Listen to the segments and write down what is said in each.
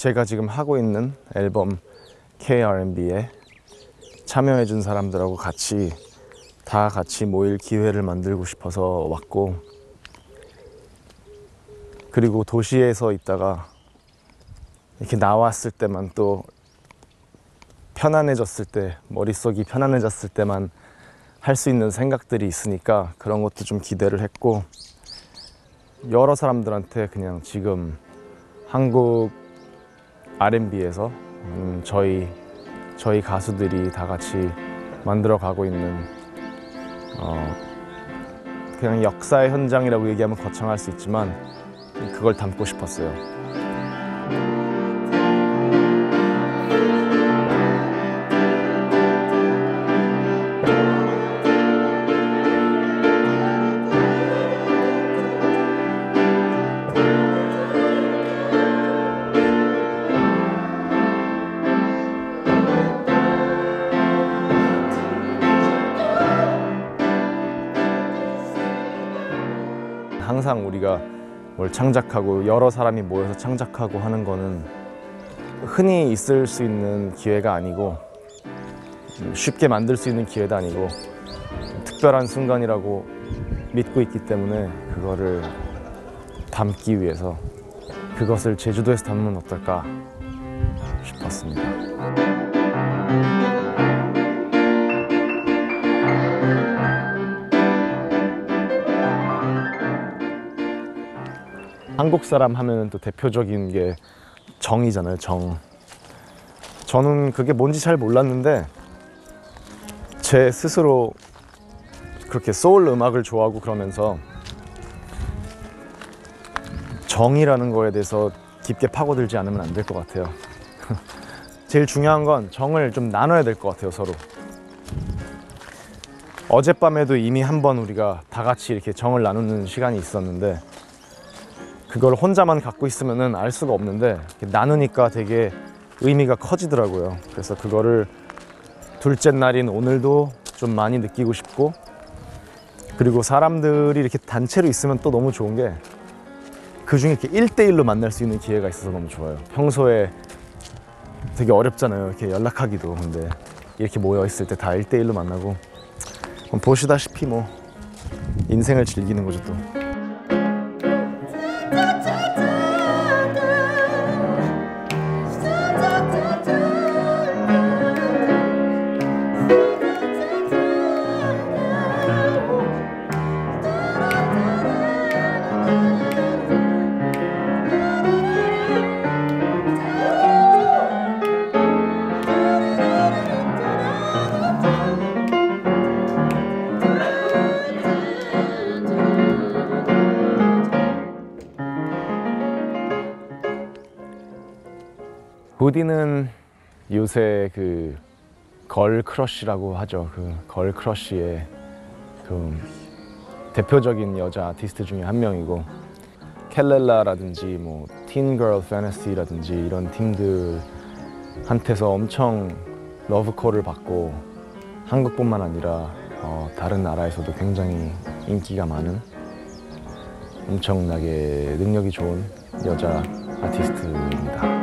제가 지금 하고 있는 앨범 KRMB에 참여해 준 사람들하고 같이 다 같이 모일 기회를 만들고 싶어서 왔고 그리고 도시에서 있다가 이렇게 나왔을 때만 또 편안해졌을 때 머릿속이 편안해졌을 때만 할 수 있는 생각들이 있으니까 그런 것도 좀 기대를 했고 여러 사람들한테 그냥 지금 한국 R&B에서 음, 저희 저희 가수들이 다 같이 만들어 가고 있는 어, 그냥 역사의 현장이라고 얘기하면 거창할 수 있지만 그걸 담고 싶었어요. 항상 우리가 뭘 창작하고 여러 사람이 모여서 창작하고 하는 거는 흔히 있을 수 있는 기회가 아니고 음, 쉽게 만들 수 있는 기회도 아니고 특별한 순간이라고 믿고 있기 때문에 그거를 담기 위해서 그것을 제주도에서 담으면 어떨까 싶었습니다. 한국 사람 하면 또 대표적인 게 정이잖아요. 정. 저는 그게 뭔지 잘 몰랐는데 제 스스로 그렇게 소울 음악을 좋아하고 그러면서 정이라는 거에 대해서 깊게 파고들지 않으면 안 될 것 같아요. 제일 중요한 건 정을 좀 나눠야 될 것 같아요, 서로. 어젯밤에도 이미 한 번 우리가 다 같이 이렇게 정을 나누는 시간이 있었는데 그걸 혼자만 갖고 있으면은 알 수가 없는데 나누니까 되게 의미가 커지더라고요. 그래서 그거를 둘째 날인 오늘도 좀 많이 느끼고 싶고 그리고 사람들이 이렇게 단체로 있으면 또 너무 좋은 게 그 중에 이렇게 1대1로 만날 수 있는 기회가 있어서 너무 좋아요. 평소에 되게 어렵잖아요. 이렇게 연락하기도. 근데 이렇게 모여 있을 때다 1대1로 만나고 보시다시피 뭐 인생을 즐기는 거죠 또. 부디는 요새 그 걸 크러쉬라고 하죠. 그 걸 크러쉬의 그 대표적인 여자 아티스트 중에 한 명이고 켈렐라라든지 뭐 틴걸 패니시라든지 이런 팀들한테서 엄청 러브콜을 받고 한국뿐만 아니라 어, 다른 나라에서도 굉장히 인기가 많은 엄청나게 능력이 좋은 여자 아티스트입니다.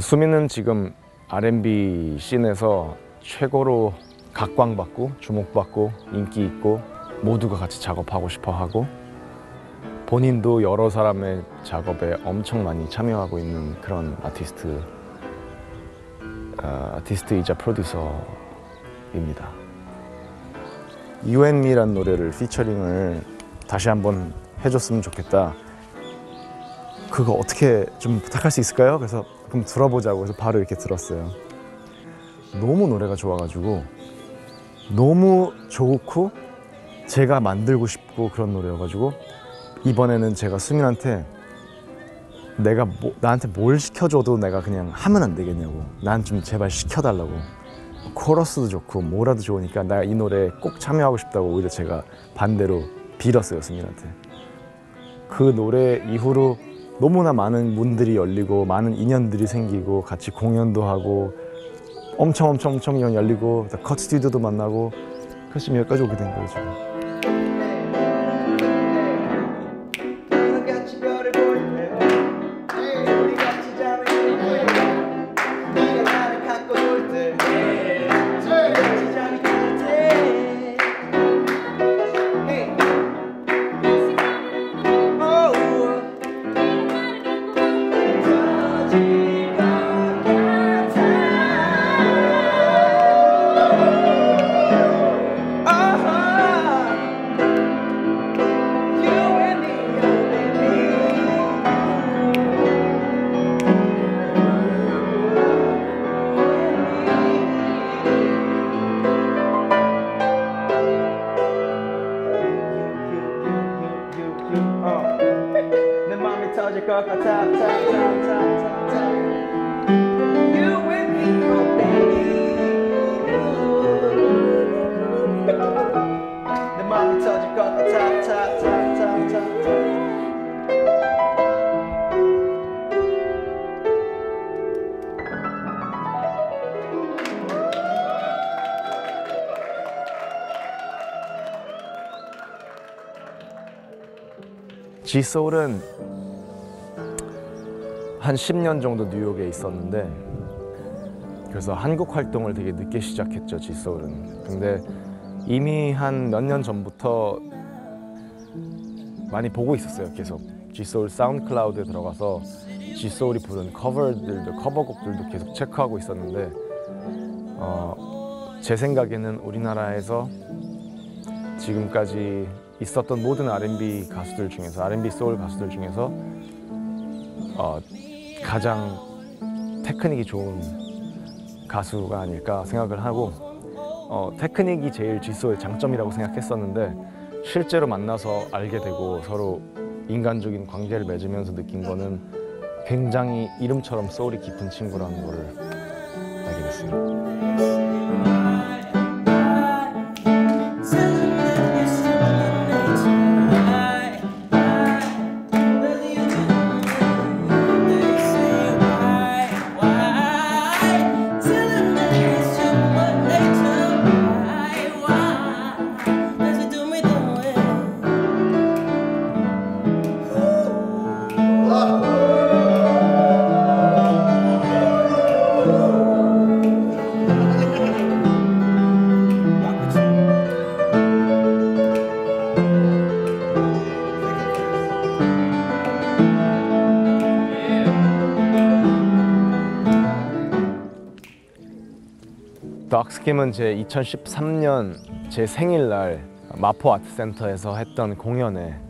수민은 지금 R&B 씬에서 최고로 각광받고 주목받고 인기 있고 모두가 같이 작업하고 싶어 하고 본인도 여러 사람의 작업에 엄청 많이 참여하고 있는 그런 아티스트 아, 아티스트이자 프로듀서입니다. Me란 노래를 피처링을 다시 한번 해줬으면 좋겠다. 그거 어떻게 좀 부탁할 수 있을까요? 그래서 그럼 들어보자고 해서 바로 이렇게 들었어요. 너무 노래가 좋아가지고 너무 좋고 제가 만들고 싶고 그런 노래여가지고 이번에는 제가 수민한테 내가 뭐, 나한테 뭘 시켜줘도 내가 그냥 하면 안 되겠냐고. 난 좀 제발 시켜달라고. 코러스도 좋고 뭐라도 좋으니까 나 이 노래에 꼭 참여하고 싶다고 오히려 제가 반대로 빌었어요 수민한테. 그 노래 이후로 너무나 많은 문들이 열리고 많은 인연들이 생기고 같이 공연도 하고 엄청 엄청 엄청 열리고 컷 스튜디오도 만나고 그래서 지금 여기까지 오게 된 거예요 지금 G소울은 한 10년 정도 뉴욕에 있었는데 그래서 한국 활동을 되게 늦게 시작했죠 G소울은. 근데 이미 한 몇 년 전부터 많이 보고 있었어요 계속. G소울 사운드 클라우드에 들어가서 G소울이 부른 커버들도 커버곡들도 계속 체크하고 있었는데 어, 제 생각에는 우리나라에서 지금까지 있었던 모든 R&B 가수들 중에서 R&B 소울 가수들 중에서 어, 가장 테크닉이 좋은 가수가 아닐까 생각을 하고 어, 테크닉이 제일 지소의 장점이라고 생각했었는데 실제로 만나서 알게 되고 서로 인간적인 관계를 맺으면서 느낀 거는 굉장히 이름처럼 소울이 깊은 친구라는 거를 알게 됐습니다. 덕스킴은 제 2013년 제 생일날 마포 아트센터에서 했던 공연에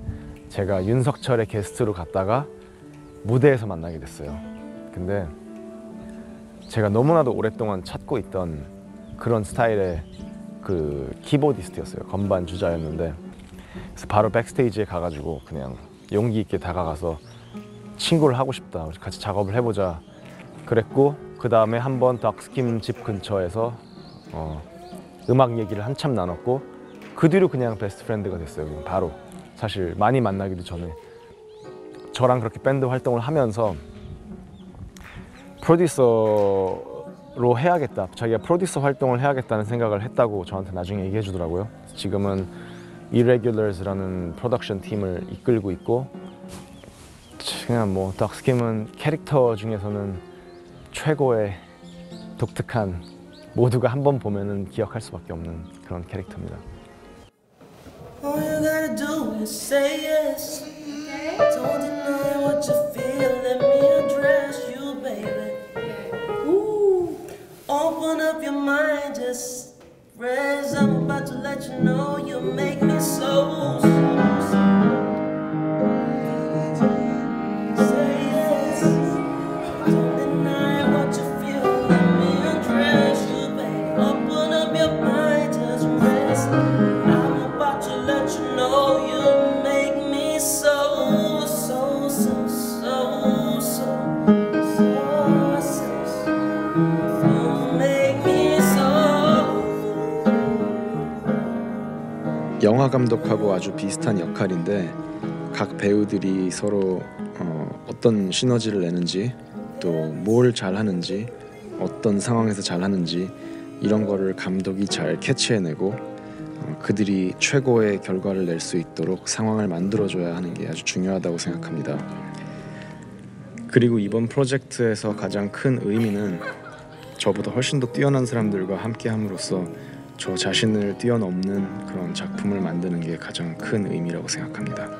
제가 윤석철의 게스트로 갔다가 무대에서 만나게 됐어요. 근데 제가 너무나도 오랫동안 찾고 있던 그런 스타일의 그 키보디스트였어요. 건반 주자였는데 그래서 바로 백스테이지에 가가지고 그냥 용기 있게 다가가서 친구를 하고 싶다. 같이 작업을 해보자. 그랬고 그 다음에 한번 덕스킴 집 근처에서 어, 음악 얘기를 한참 나눴고 그 뒤로 그냥 베스트 프렌드가 됐어요. 그냥 바로 사실 많이 만나기도 전에 저랑 그렇게 밴드 활동을 하면서 프로듀서로 해야겠다. 자기가 프로듀서 활동을 해야겠다는 생각을 했다고 저한테 나중에 얘기해 주더라고요. 지금은 Irregulars라는 프로덕션 팀을 이끌고 있고 그냥 뭐 덕스킴은 캐릭터 중에서는 최고의 독특한 모두가 한 번 보면은 기억할 수밖에 없는 그런 캐릭터입니다. Open up. I'm about to let you know you make me so. 영화 감독하고 아주 비슷한 역할인데 각 배우들이 서로 어, 어떤 시너지를 내는지 또 뭘 잘하는지 어떤 상황에서 잘하는지 이런 거를 감독이 잘 캐치해내고 어, 그들이 최고의 결과를 낼 수 있도록 상황을 만들어줘야 하는 게 아주 중요하다고 생각합니다. 그리고 이번 프로젝트에서 가장 큰 의미는 저보다 훨씬 더 뛰어난 사람들과 함께함으로써 저 자신을 뛰어넘는 그런 작품을 만드는 게 가장 큰 의미라고 생각합니다.